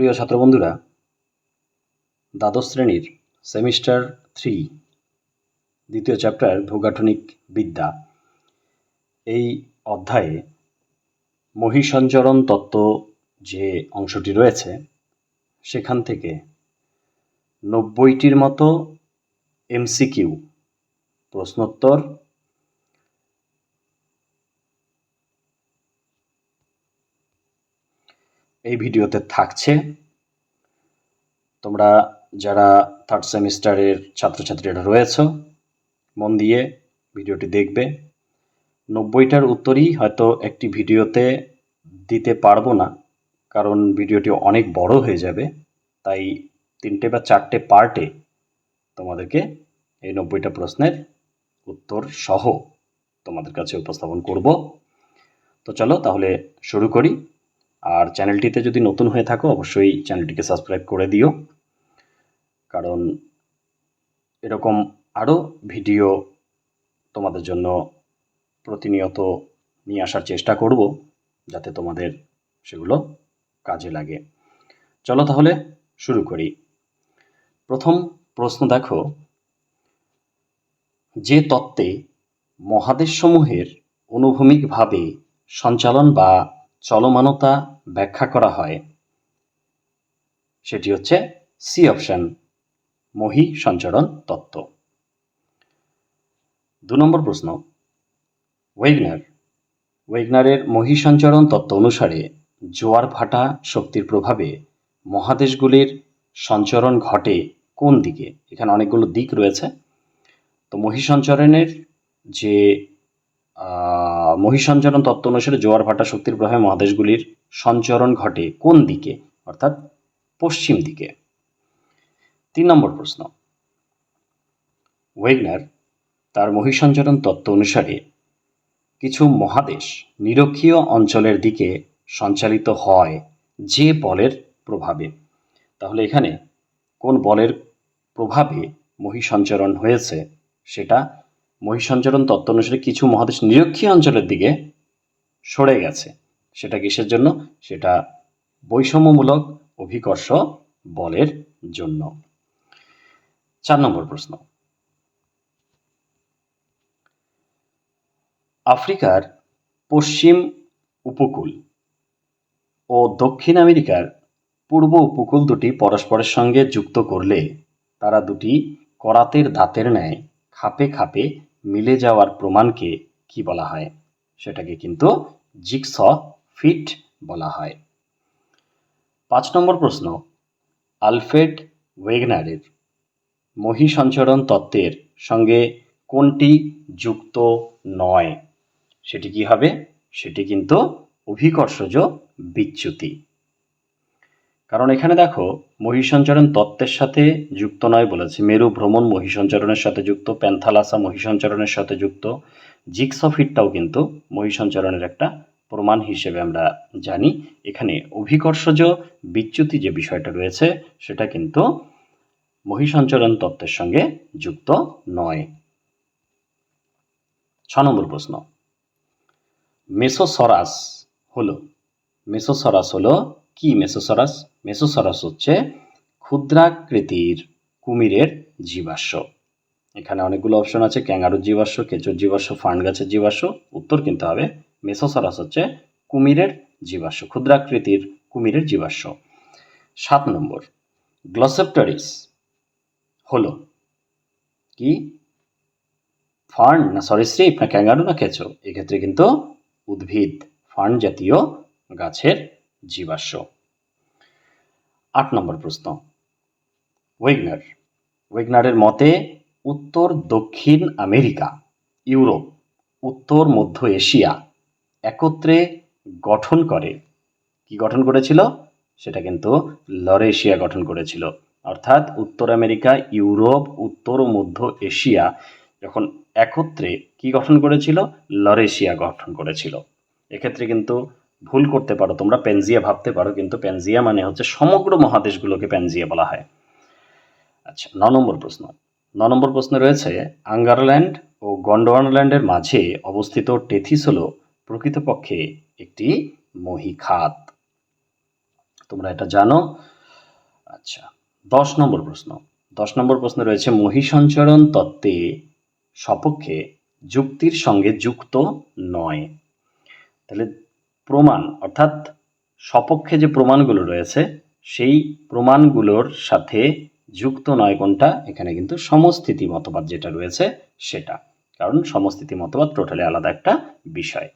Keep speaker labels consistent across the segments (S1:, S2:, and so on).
S1: প্রিয় ছাত্রবন্ধুরা, দ্বাদশ শ্রেণির সেমিস্টার থ্রি, দ্বিতীয় চ্যাপ্টার ভূগাঠনিক বিদ্যা। এই অধ্যায়ে মহিসঞ্চরণ তত্ত্ব যে অংশটি রয়েছে, সেখান থেকে নব্বইটির মতো এমসিকিউ প্রশ্নোত্তর এই ভিডিওতে থাকছে। তোমরা যারা থার্ড সেমিস্টারের ছাত্রছাত্রীরা রয়েছ, মন দিয়ে ভিডিওটি দেখবে। নব্বইটার উত্তরই হয়তো একটি ভিডিওতে দিতে পারব না, কারণ ভিডিওটি অনেক বড় হয়ে যাবে, তাই তিনটে বা চারটে পার্টে তোমাদেরকে এই নব্বইটা প্রশ্নের উত্তর সহ তোমাদের কাছে উপস্থাপন করব। তো চলো তাহলে শুরু করি। আর চ্যানেলটিতে যদি নতুন হয়ে থাকো, অবশ্যই চ্যানেলটিকে সাবস্ক্রাইব করে দিও। কারণ এরকম আরও ভিডিও তোমাদের জন্য প্রতিনিয়ত নিয়ে আসার চেষ্টা করব, যাতে তোমাদের সেগুলো কাজে লাগে। চলো তাহলে শুরু করি। প্রথম প্রশ্ন দেখো, যে তত্ত্বে মহাদেশসমূহের অনুভূমিকভাবে সঞ্চালন বা চলমানতা ব্যাখ্যা করা হয়। সেটি হচ্ছে সি অপশন মহি সঞ্চরণ তত্ত্ব। দু নম্বর প্রশ্ন ওয়েগনার ওয়েগনারের মহি সঞ্চরণ তত্ত্ব অনুসারে জোয়ার ভাটা শক্তির প্রভাবে মহাদেশগুলির সঞ্চরণ ঘটে কোন দিকে? এখানে অনেকগুলো দিক রয়েছে। তো মহিসঞ্চরণের যে মহিসঞ্চরণ তত্ত্ব অনুসারে জোয়ার ভাটা শক্তির প্রভাবে মহাদেশগুলির সঞ্চরণ ঘটে কোন দিকে? অর্থাৎ পশ্চিম দিকে। তিন নম্বর প্রশ্ন। ওয়েগনার তার মহিসঞ্চরণ তত্ত্ব অনুসারে কিছু মহাদেশ নিরক্ষীয় অঞ্চলের দিকে সঞ্চালিত হয় যে বলের প্রভাবে। তাহলে এখানে কোন বলের প্রভাবে মহিসঞ্চরণ হয়েছে সেটা মহিসঞ্চরণ তত্ত্ব অনুসারে কিছু মহাদেশ নিরক্ষীয় অঞ্চলের দিকে সরে গেছে। সেটা কিসের জন্য? সেটা বৈষম্যমূলক অভিকর্ষ বলের জন্য। চার নম্বর প্রশ্ন। আফ্রিকার পশ্চিম উপকূল ও দক্ষিণ আমেরিকার পূর্ব উপকূল দুটি পরস্পরের সঙ্গে যুক্ত করলে তারা দুটি করাতের দাঁতের ন্যায় খাপে খাপে মিলে যাওয়ার প্রমাণকে কি বলা হয়? সেটাকে কিন্তু জিক্স ফিট বলা হয়। পাঁচ নম্বর প্রশ্ন, আলফ্রেড ওয়েগনারের মহিসঞ্চরণ তত্ত্বের সঙ্গে কোনটি যুক্ত নয়? সেটি কি হবে? সেটি কিন্তু অভিকর্ষজ বিচ্যুতি। কারণ এখানে দেখো মহিসঞ্চরণ তত্ত্বের সাথে যুক্ত নয় বলেছে। মেরু ভ্রমণ মহিসঞ্চরণের সাথে যুক্ত, প্যান্থালাসা মহিসঞ্চরণের সাথে যুক্ত, জিক্সফিটটাও কিন্তু মহিসঞ্চরণের একটা প্রমাণ হিসেবে আমরা জানি। এখানে অভিকর্ষজ বিচ্যুতি যে বিষয়টা রয়েছে, সেটা কিন্তু মহিসঞ্চরণ তত্ত্বের সঙ্গে যুক্ত নয়। ছ নম্বর প্রশ্ন। মেসোসরাস হলো মেসোসরাস হলো কি মেসোসরাস? মেসোসরাস হচ্ছে ক্ষুদ্রাকৃতির কুমিরের জীবাশ্ম। এখানে অনেকগুলো অপশন আছে, ক্যাঙ্গারুর জীবাশ্ম, কেঁচোর জীবাশ্ম ফান্ড গাছের জীবাশ্ম। উত্তর কিন্তু হবে মেসোসরাস হচ্ছে কুমিরের জীবাশ্ম, ক্ষুদ্রাকৃতির কুমিরের জীবাশ্ম। সাত নম্বর গ্লসেপ্টারিস হলো কি? ফার্ন না সরি সরিসৃপ না, ক্যাঙ্গারু না কেঁচো? এক্ষেত্রে কিন্তু উদ্ভিদ ফার্ন জাতীয় গাছের জীবাশ্ম। আট নম্বর প্রশ্ন। ওয়েগনার ওয়েগনারের মতে, উত্তর দক্ষিণ আমেরিকা, ইউরোপ, উত্তর মধ্য এশিয়া একত্রে গঠন করে। কি গঠন করেছিল? সেটা কিন্তু লরেশিয়া গঠন করেছিল। অর্থাৎ উত্তর আমেরিকা, ইউরোপ, উত্তর ও মধ্য এশিয়া যখন একত্রে কি গঠন করেছিল? লরেশিয়া গঠন করেছিল। এক্ষেত্রে কিন্তু ভুল করতে পারো, তোমরা প্যানজিয়া ভাবতে পারো, কিন্তু প্যানজিয়া মানে হচ্ছে সমগ্র মহাদেশগুলোকে প্যানজিয়া বলা হয়। আচ্ছা ন নম্বর প্রশ্ন। ন নম্বর প্রশ্নে রয়েছে আঙ্গারল্যান্ড ও গন্ডওয়ানল্যান্ডের মাঝে অবস্থিত টেথিস হল প্রকৃতপক্ষে একটি মহিখাত। তোমরা এটা জানো? আচ্ছা দশ নম্বর প্রশ্ন। দশ নম্বর প্রশ্ন রয়েছে, মহিসঞ্চরণ তত্ত্বে সপক্ষে যুক্তির সঙ্গে যুক্ত নয়। তাহলে প্রমাণ, অর্থাৎ সপক্ষে যে প্রমাণগুলো রয়েছে, সেই প্রমাণগুলোর সাথে যুক্ত নয় কোনটা, এখানে কিন্তু সমস্থিতি মতবাদ যেটা রয়েছে, সেটা। কারণ সমস্থিতি মতবাদ টোটালি আলাদা একটা বিষয়।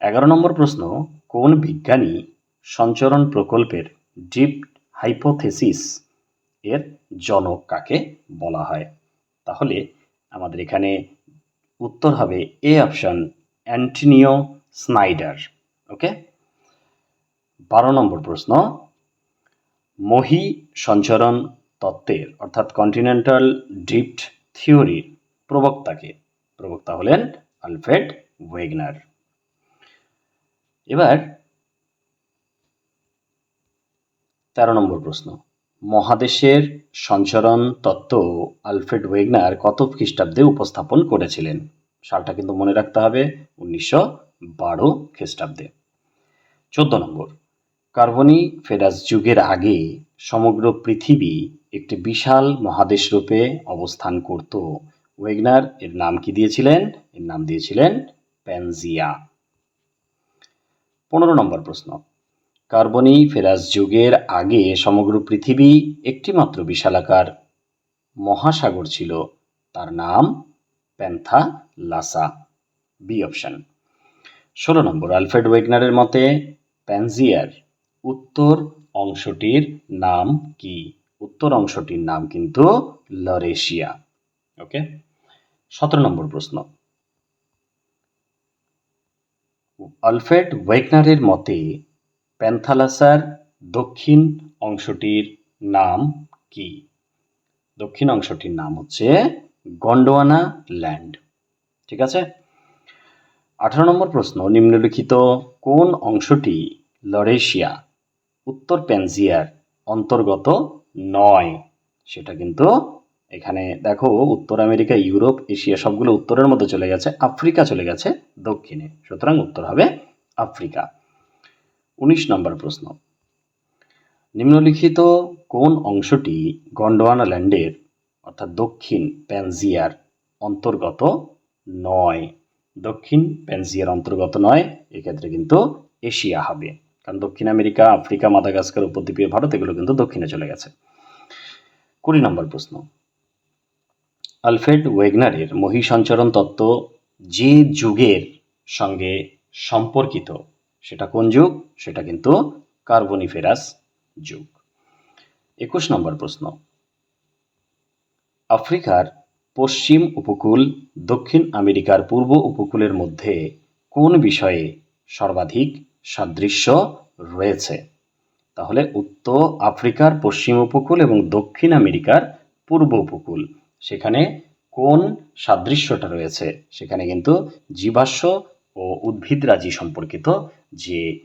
S1: এগারো নম্বর প্রশ্ন, কোন বিজ্ঞানী সঞ্চরণ প্রকল্পের ডিপ হাইপোথেসিস এর জনক কাকে বলা হয়? তাহলে আমাদের এখানে উত্তর হবে A option, Antonio Snider. Okay বারো নম্বর প্রশ্ন, মহি সঞ্চরণ তত্ত্বের, অর্থাৎ কন্টিনেন্টাল ড্রিফট থিওরির প্রবক্তাকে, প্রবক্তা হলেন আলফ্রেড ওয়েগনার। এবার তেরো নম্বর প্রশ্ন, মহাদেশের সঞ্চরণ তত্ত্ব আলফ্রেড ওয়েগনার কত খ্রিস্টাব্দে উপস্থাপন করেছিলেন? সালটা কিন্তু মনে রাখতে হবে, উনিশশো বারো খ্রিস্টাব্দে। চোদ্দ নম্বর। কার্বনি ফেরাস যুগের আগে সমগ্র পৃথিবী একটি বিশাল মহাদেশ রূপে অবস্থান করত। ওয়েগনার, এর নাম কি দিয়েছিলেন? এর নাম দিয়েছিলেন প্যানজিয়া। পনেরো নম্বর প্রশ্ন। কার্বনি ফেরাস যুগের আগে সমগ্র পৃথিবী একটিমাত্র বিশালাকার মহাসাগর ছিল। তার নাম প্যান্থা লাসা বি অপশন। ষোলো নম্বর, আলফ্রেড ওয়েগনারের মতে প্যানজিয়ার উত্তর অংশটির নাম কি? উত্তর অংশটির নাম কিন্তু লরেশিয়া ওকে সতেরো নম্বর প্রশ্ন। আলফ্রেড ওয়েগনারের মতে, প্যান্থালাসার দক্ষিণ অংশটির নাম কি? দক্ষিণ অংশটির নাম হচ্ছে গন্ডোয়ানা ল্যান্ড, ঠিক আছে? আঠারো নম্বর প্রশ্ন, নিম্নলিখিত কোন অংশটি লরেশিয়া? উত্তর প্যানজিয়ার অন্তর্গত নয়। সেটা কিন্তু এখানে দেখো, উত্তর আমেরিকা, ইউরোপ, এশিয়া, সবগুলো উত্তরের মধ্যে চলে গেছে, আফ্রিকা চলে গেছে দক্ষিণে। সুতরাং উত্তর হবে আফ্রিকা। উনিশ নম্বর প্রশ্ন। নিম্নলিখিত কোন অংশটি গন্ডোয়ানা ল্যান্ডের, অর্থাৎ দক্ষিণ প্যানজিয়ার অন্তর্গত নয়? দক্ষিণ প্যানজিয়ার অন্তর্গত নয়, এক্ষেত্রে কিন্তু এশিয়া হবে। কারণ দক্ষিণ আমেরিকা, আফ্রিকা, মাদাগাস্কার, উপদ্বীপীয় ভারত, এগুলো কিন্তু দক্ষিণে চলে গেছে। কুড়ি নম্বর প্রশ্ন। আলফ্রেড ওয়েগনারের মহিসঞ্চরণ তত্ত্ব যে যুগের সঙ্গে সম্পর্কিত, সেটা কোন যুগ? সেটা কিন্তু কার্বনিফেরাস যুগ। একুশ নম্বর প্রশ্ন। আফ্রিকার পশ্চিম উপকূল, দক্ষিণ আমেরিকার পূর্ব উপকূলের মধ্যে কোন বিষয়ে সর্বাধিক সাদৃশ্য রয়েছে? তাহলে উত্তর আফ্রিকার পশ্চিম উপকূল এবং দক্ষিণ আমেরিকার পূর্ব উপকূল। সেখানে কোন সাদৃশ্যটা রয়েছে? সেখানে কিন্তু জীবাশ্ম ও উদ্ভিদরাজি সম্পর্কিত যে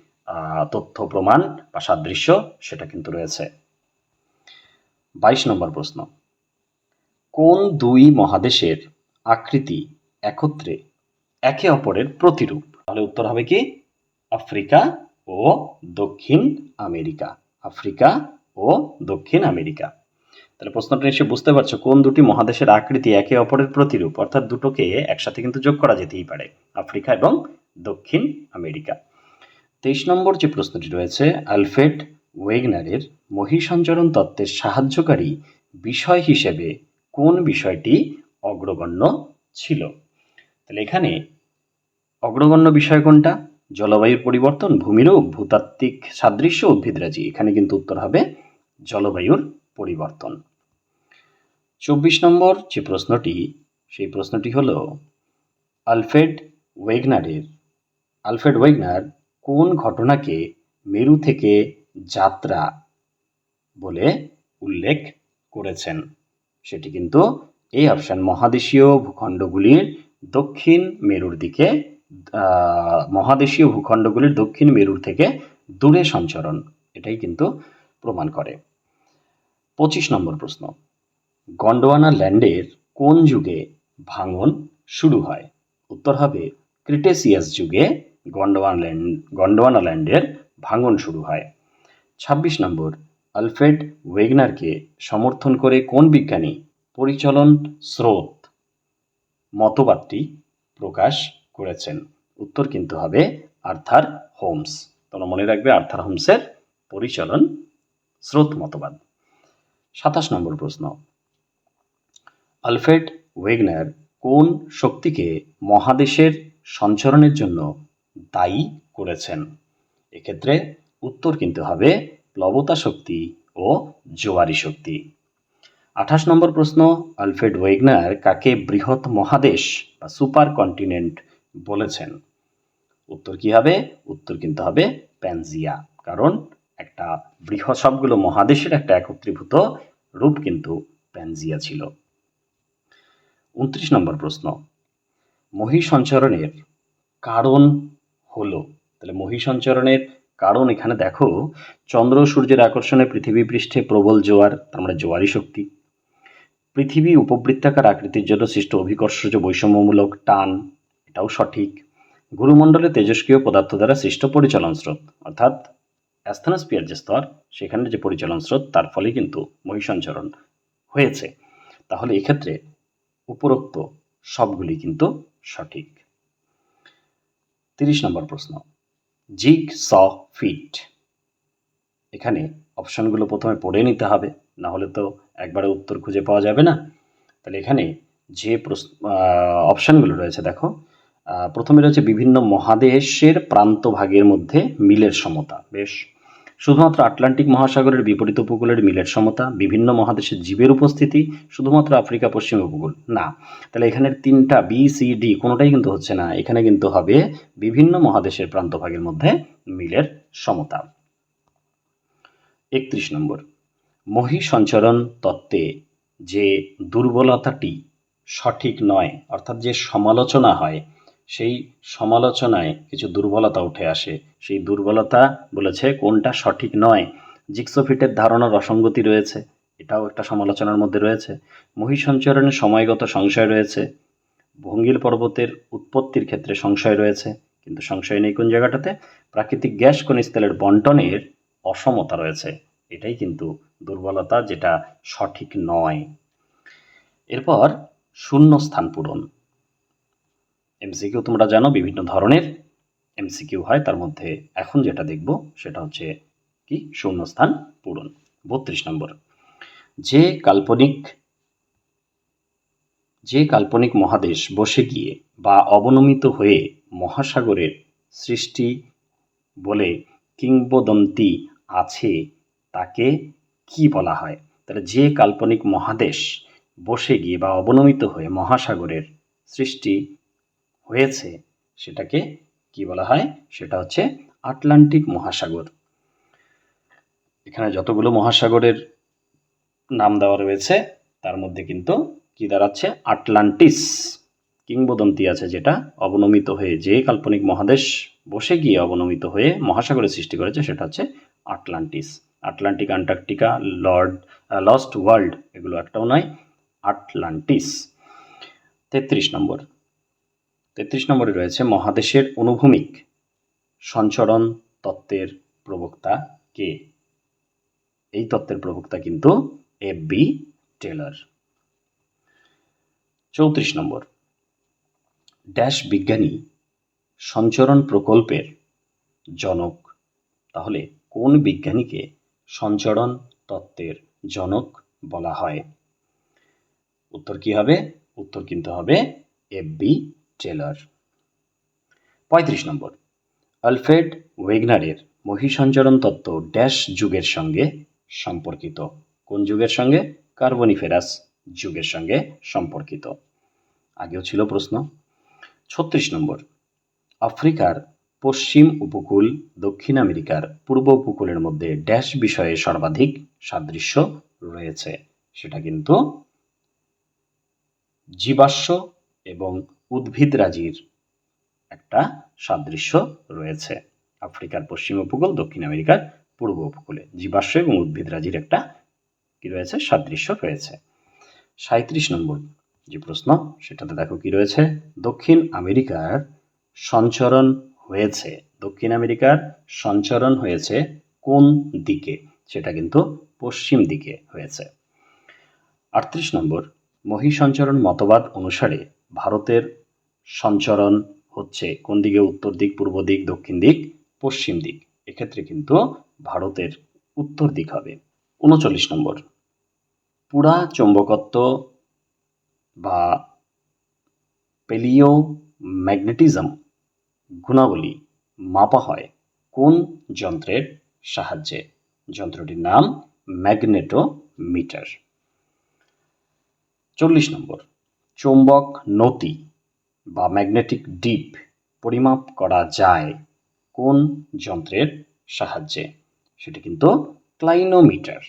S1: তথ্য প্রমাণ বা সাদৃশ্য সেটা কিন্তু রয়েছে। বাইশ নম্বর প্রশ্ন। কোন দুই মহাদেশের আকৃতি একত্রে একে অপরের প্রতিরূপ? তাহলে উত্তর হবে কি? আফ্রিকা ও দক্ষিণ আমেরিকা। আফ্রিকা ও দক্ষিণ আমেরিকা। তাহলে প্রশ্নটা নিশ্চয়ই বুঝতে পারছ, কোন দুটি মহাদেশের আকৃতি একে অপরের প্রতিরূপ? অর্থাৎ দুটোকে একসাথে কিন্তু যোগ করা যেতেই পারে, আফ্রিকা এবং দক্ষিণ আমেরিকা। তেইশ নম্বর যে প্রশ্নটি রয়েছে, আলফ্রেড ওয়েগনারের মহিসঞ্চরণ তত্ত্বের সাহায্যকারী বিষয় হিসেবে কোন বিষয়টি অগ্রগণ্য ছিল? তাহলে এখানে অগ্রগণ্য বিষয় কোনটা? জলবায়ুর পরিবর্তন, ভূমিরূপ, ভূতাত্ত্বিক সাদৃশ্য, উদ্ভিদরাজি। এখানে কিন্তু উত্তর হবে জলবায়ুর পরিবর্তন। চব্বিশ নম্বর যে প্রশ্নটি, সেই প্রশ্নটি হল, আলফ্রেড ওয়েগনারের, আলফ্রেড ওয়েগনার কোন ঘটনাকে মেরু থেকে যাত্রা বলে উল্লেখ করেছেন? সেটি কিন্তু এই অপশন মহাদেশীয় ভূখণ্ডগুলির দক্ষিণ মেরুর দিকে মহাদেশীয় ভূখণ্ডগুলির দক্ষিণ মেরুর থেকে দূরে সঞ্চরণ। এটাই কিন্তু প্রমাণ করে। পঁচিশ নম্বর প্রশ্ন। গন্ডোয়ানা ল্যান্ডের কোন যুগে ভাঙন শুরু হয়? উত্তর হবে, ক্রিটেসিয়াস যুগে গন্ডোয়ানা ল্যান্ড, গন্ডোয়ানা ল্যান্ডের ভাঙন শুরু হয়। ছাব্বিশ নম্বর আলফ্রেড ওয়েগনারকে সমর্থন করে কোন বিজ্ঞানী? পরিচলন স্রোত। মতবাদটি প্রকাশ করেছেন। উত্তর কিন্তু হবে আর্থার হোমস। তোমরা মনে রাখবে আর্থার হোমসের পরিচলন স্রোত মতবাদ। সাতাশ নম্বর প্রশ্ন। আলফ্রেড ওয়েগনার কোন শক্তিকে মহাদেশের সঞ্চরণের জন্য দায়ী করেছেন? এক্ষেত্রে উত্তর কিন্তু হবে প্লবতা শক্তি ও জোয়ারি শক্তি। আঠাশ নম্বর প্রশ্ন, আলফ্রেড ওয়েগনার কাকে বৃহৎ মহাদেশ বা সুপার কন্টিনেন্ট বলেছেন? উত্তর কি হবে? উত্তর কিন্তু হবে প্যানজিয়া। কারণ একটা বৃহৎ, সবগুলো মহাদেশের একটা একত্রীভূত রূপ কিন্তু প্যানজিয়া ছিল। উনত্রিশ নম্বর প্রশ্ন মহী সঞ্চরণের কারণ হলো, তাহলে মহী সঞ্চরণের কারণ এখানে দেখো, চন্দ্র সূর্যের আকর্ষণে পৃথিবী পৃষ্ঠে প্রবল জোয়ার, তার মানে জোয়ারি শক্তি। পৃথিবী উপবৃত্তাকার আকৃতির জন্য সৃষ্ট অভিকর্ষজ বৈষম্যমূলক টান, এটাও সঠিক। গুরুমণ্ডলে তেজস্ক্রিয় পদার্থ দ্বারা সৃষ্ট পরিচালন স্রোত, অর্থাৎ অ্যাস্থনোস্পিয়ার যে স্তর, সেখানে যে পরিচালন স্রোত, তার ফলে কিন্তু মহিষঞ্চরণ হয়েছে। তাহলে এক্ষেত্রে উপরোক্ত সবগুলি কিন্তু সঠিক। তিরিশ নম্বর প্রশ্ন। Jigsaw fit. এখানে অপশনগুলো প্রথমে পড়ে নিতে হবে, না হলে তো একবারে উত্তর খুঁজে পাওয়া যাবে না। তাহলে এখানে যে প্রশ্ন অপশানগুলো রয়েছে দেখো প্রথমে রয়েছে বিভিন্ন মহাদেশের প্রান্তভাগের মধ্যে মিলের সমতা। বেশ শুধুমাত্র আটলান্টিক মহাসাগরের বিপরীত উপকূলের মিলের সমতা, বিভিন্ন মহাদেশের জীবের উপস্থিতি, শুধুমাত্র আফ্রিকা পশ্চিম উপকূল। না, তাহলে এখানের তিনটা বি সি ডি কোনোটাই কিন্তু হচ্ছে না। এখানে কিন্তু হবে বিভিন্ন মহাদেশের প্রান্তভাগের মধ্যে মিলের সমতা। একত্রিশ নম্বর। মহী সঞ্চরণ তত্ত্বে যে দুর্বলতাটি সঠিক নয়, অর্থাৎ যে সমালোচনা হয় সেই সমালোচনায় কিছু দুর্বলতা উঠে আসে। সেই দুর্বলতা বলেছে, কোনটা সঠিক নয়? জিক্সোফিটের ধারণার অসঙ্গতি রয়েছে। এটাও একটা সমালোচনার মধ্যে রয়েছে। মহী সঞ্চরণের সময়গত সংশয় রয়েছে। ভঙ্গিল পর্বতের উৎপত্তির ক্ষেত্রে সংশয় রয়েছে। কিন্তু সংশয় নেই কোন জায়গাটাতে? প্রাকৃতিক গ্যাস খনিজ বন্টনের অসমতা রয়েছে। এটাই কিন্তু দুর্বলতা যেটা সঠিক নয়। এরপর শূন্য স্থান পূরণ। এমসিকিউ তোমরা জানো, বিভিন্ন ধরনের এমসিকিউ হয়। তার মধ্যে এখন যেটা দেখব, সেটা হচ্ছে কি? শূন্যস্থান পূরণ। বত্রিশ নম্বর। যে কাল্পনিক যে কাল্পনিক মহাদেশ বসে গিয়ে বা অবনমিত হয়ে মহাসাগরের সৃষ্টি বলে কিংবদন্তি আছে, তাকে কি বলা হয়? তাহলে যে কাল্পনিক মহাদেশ বসে গিয়ে বা অবনমিত হয়ে মহাসাগরের সৃষ্টি হয়েছে, সেটাকে কি বলা হয়? সেটা হচ্ছে আটলান্টিক মহাসাগর। এখানে যতগুলো মহাসাগরের নাম দেওয়া রয়েছে, তার মধ্যে কিন্তু কি দাঁড়াচ্ছে? আটলান্টিস কিংবদন্তি আছে যেটা অবনমিত হয়ে যে কাল্পনিক মহাদেশ বসে গিয়ে অবনমিত হয়ে মহাসাগরের সৃষ্টি করেছে, সেটা হচ্ছে Atlantis. Atlantic Antarctica, lord lost world, এগুলো একটাও নয়, আটলান্টিস। তেত্রিশ নম্বর। তেত্রিশ নম্বরে রয়েছে মহাদেশের অনুভূমিক সঞ্চরণ তত্ত্বের প্রবক্তা কে? এই তত্ত্বের প্রবক্তা কিন্তু এফ বি টেলর চৌত্রিশ নম্বর। ড্যাশ বিজ্ঞানী সঞ্চরণ প্রকল্পের জনক। তাহলে কোন বিজ্ঞানীকে সঞ্চরণ তত্ত্বের জনক বলা হয়? উত্তর কি হবে? উত্তর কিন্তু হবে এফ বি টেলর। পঁয়ত্রিশ নম্বর। আলফ্রেড ওয়েগনারের মহিসঞ্চরণ তত্ত্ব ড্যাশ যুগের সঙ্গে সম্পর্কিত। কোন যুগের সঙ্গে? কার্বনিফেরাস যুগের সঙ্গে সম্পর্কিত। আগেও ছিল প্রশ্ন। ছত্রিশ নম্বর। আফ্রিকার পশ্চিম উপকূল, দক্ষিণ আমেরিকার পূর্ব উপকূলের মধ্যে ড্যাশ বিষয়ে সর্বাধিক সাদৃশ্য রয়েছে। সেটা কিন্তু জীবাশ্ম এবং উদ্ভিদরাজির একটা সাদৃশ্য রয়েছে। আফ্রিকার পশ্চিম উপকূল, দক্ষিণ আমেরিকার পূর্ব উপকূলে। জীবাশ্ম এবং উদ্ভিদরাজির একটা কি রয়েছে? সাদৃশ্য রয়েছে। সাঁত্রিশ নম্বর যে প্রশ্ন, সেটাতে দেখো কি রয়েছে? দক্ষিণ আমেরিকার সঞ্চরণ হয়েছে। দক্ষিণ আমেরিকার সঞ্চরণ হয়েছে কোন দিকে? সেটা কিন্তু পশ্চিম দিকে হয়েছে। আটত্রিশ নম্বর, মহিসঞ্চরণ মতবাদ অনুসারে ভারতের সঞ্চরণ হচ্ছে কোন দিকে? উত্তর দিক, পূর্ব দিক, দক্ষিণ দিক, পশ্চিম দিক। এক্ষেত্রে কিন্তু ভারতের উত্তর দিক হবে। উনচল্লিশ নম্বর। পুরা চৌম্বকত্ব বা পেলিও ম্যাগনেটিজম গুণাবলী মাপা হয় কোন যন্ত্রের সাহায্যে? যন্ত্রটির নাম ম্যাগনেটোমিটার। চল্লিশ নম্বর। চৌম্বক নতি বা ম্যাগনেটিক ডিপ পরিমাপ করা যায় কোন যন্ত্রের সাহায্যে? সেটি কিন্তু ক্লাইনোমিটার।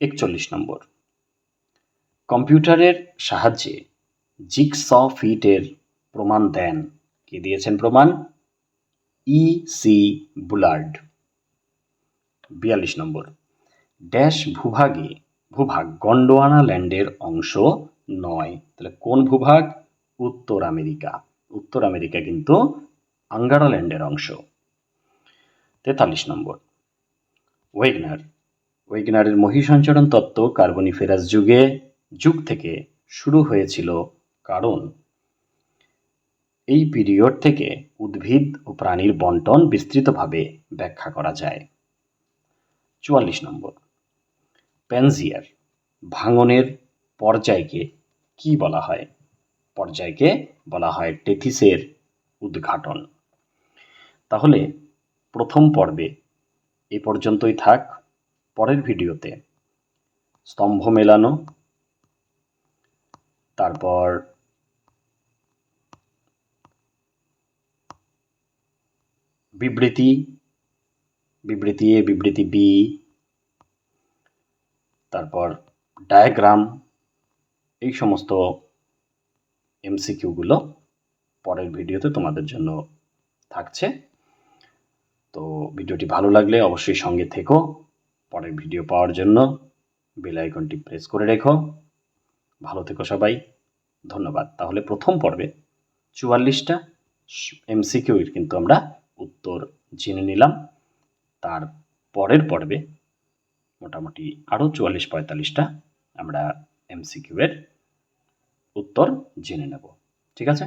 S1: একচল্লিশ নম্বর। কম্পিউটারের সাহায্যে জিগস ফিটের প্রমাণ দেন। কে দিয়েছেন প্রমাণ? E C Bullard. বিয়াল্লিশ নম্বর। ড্যাশ ভূভাগে, ভূভাগ গন্ডোয়ানা ল্যান্ডের অংশ নয়। তাহলে কোন ভূভাগ? উত্তর আমেরিকা। উত্তর আমেরিকা কিন্তু আঙ্গারা ল্যান্ডের অংশ। তেতাল্লিশ নম্বর। ওয়েগনার। ওয়েগনারের মহিসঞ্চরণ তত্ত্ব কার্বনিফেরাস যুগে, যুগ থেকে শুরু হয়েছিল। কারণ? এই পিরিয়ড থেকে উদ্ভিদ ও প্রাণীর বন্টন বিস্তৃতভাবে ব্যাখ্যা করা যায়। চুয়াল্লিশ নম্বর। প্যানজিয়ার। ভাঙনের পর্যায়কে কি বলা হয়? পর্যায়কে বলা হয় টেথিসের উদ্ঘাটন। তাহলে প্রথম পর্বে এ পর্যন্তই থাক। পরের ভিডিওতে স্তম্ভ মেলানো, তারপর বিবৃতি বিবৃতি এ, বিবৃতি বি, তারপর ডায়াগ্রাম এই সমস্ত এমসিকিউগুলো পরের ভিডিওতে তোমাদের জন্য থাকছে। তো ভিডিওটি ভালো লাগলে অবশ্যই সঙ্গে থেকো। পরের ভিডিও পাওয়ার জন্য বেল আইকনটি প্রেস করে রেখো। ভালো থেকো সবাই। ধন্যবাদ। তাহলে প্রথম পর্বে চুয়াল্লিশটা এমসিকিউর কিন্তু আমরা উত্তর জেনে নিলাম। তার পরের পর্বে মোটামুটি আরও চুয়াল্লিশ পঁয়তাল্লিশটা আমরা এমসিকিউ এর উত্তর জেনে নেব। ঠিক আছে?